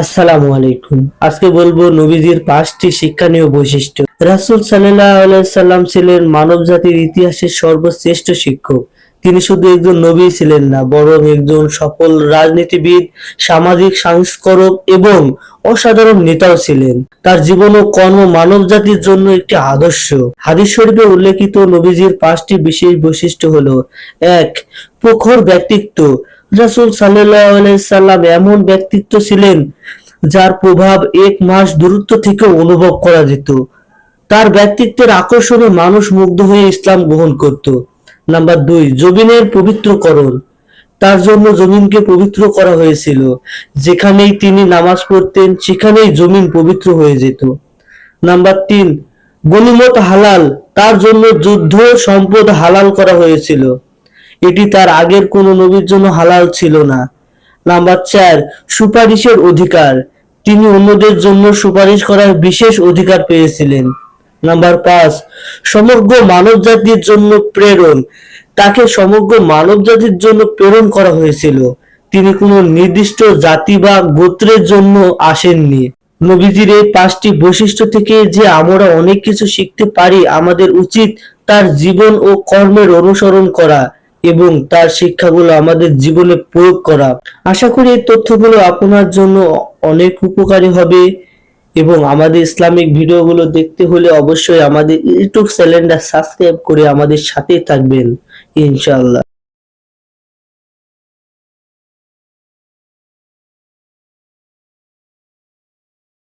আসসালামু আলাইকুম। আজকে বলব নবীজির পাঁচটি শিক্ষণীয় বৈশিষ্ট্য। রাসূল আলাইহি সাল্লাম ছিলেন মানব জাতির ইতিহাসের সর্বশ্রেষ্ঠ শিক্ষক। তিনি শুধু একজন নবী ছিলেন না, বরং একজন সফল রাজনীতিবিদ, সামাজিক সংস্কারক এবং অসাধারণ নেতাও ছিলেন। তার জীবন ও কর্ম মানব জাতির জন্য একটি আদর্শ। হাদিস শরীফে উল্লেখিত নবীজির পাঁচটি বিশেষ বৈশিষ্ট্য হলো, এক, প্রখর ব্যক্তিত্ব। রাসূল সাল্লাম এমন ব্যক্তিত্ব ছিলেন যার প্রভাব এক মাস দূরত্ব থেকে অনুভব করা যেত। তার ব্যক্তিত্বের আকর্ষণে মানুষ মুগ্ধ হয়ে ইসলাম গ্রহণ করত। নাম্বার দুই, জমিনের পবিত্রকরণ। তার জন্য জমিনকে পবিত্র করা হয়েছিল। যেখানেই তিনি নামাজ পড়তেন, সেখানেই জমিন পবিত্র হয়ে যেত। নাম্বার তিন গনিমত হালাল। তার জন্য যুদ্ধ সম্পদ হালাল করা হয়েছিল। এটি তার আগের কোনো নবীর জন্য হালাল ছিল না। নাম্বার চার, সুপারিশের অধিকার। তিনি অন্যদের জন্য সুপারিশ করার বিশেষ অধিকার পেয়েছিলেন। নাম্বার পাঁচ, সমগ্র মানব জাতির জন্য প্রেরণ। তাকে সমগ্র মানব জাতির জন্য প্রেরণ করা হয়েছিল। তিনি কোনো নির্দিষ্ট জাতি বা গোত্রের জন্য আসেননি। নবীজির এই পাঁচটি বৈশিষ্ট্য থেকে যে আমরা অনেক কিছু শিখতে পারি আমাদের উচিত তার জীবন ও কর্মের অনুসরণ করা। এবং তার শিক্ষাগুলো আমাদের জীবনে প্রয়োগ করা। আশা করি এই তথ্যগুলো আপনার জন্য অনেক উপকারী হবে এবং আমাদের ইসলামিক ভিডিওগুলো দেখতে হলে অবশ্যই আমাদের ইউটিউব চ্যানেলটা সাবস্ক্রাইব করে আমাদের সাথেই থাকবেন, ইনশাআল্লাহ।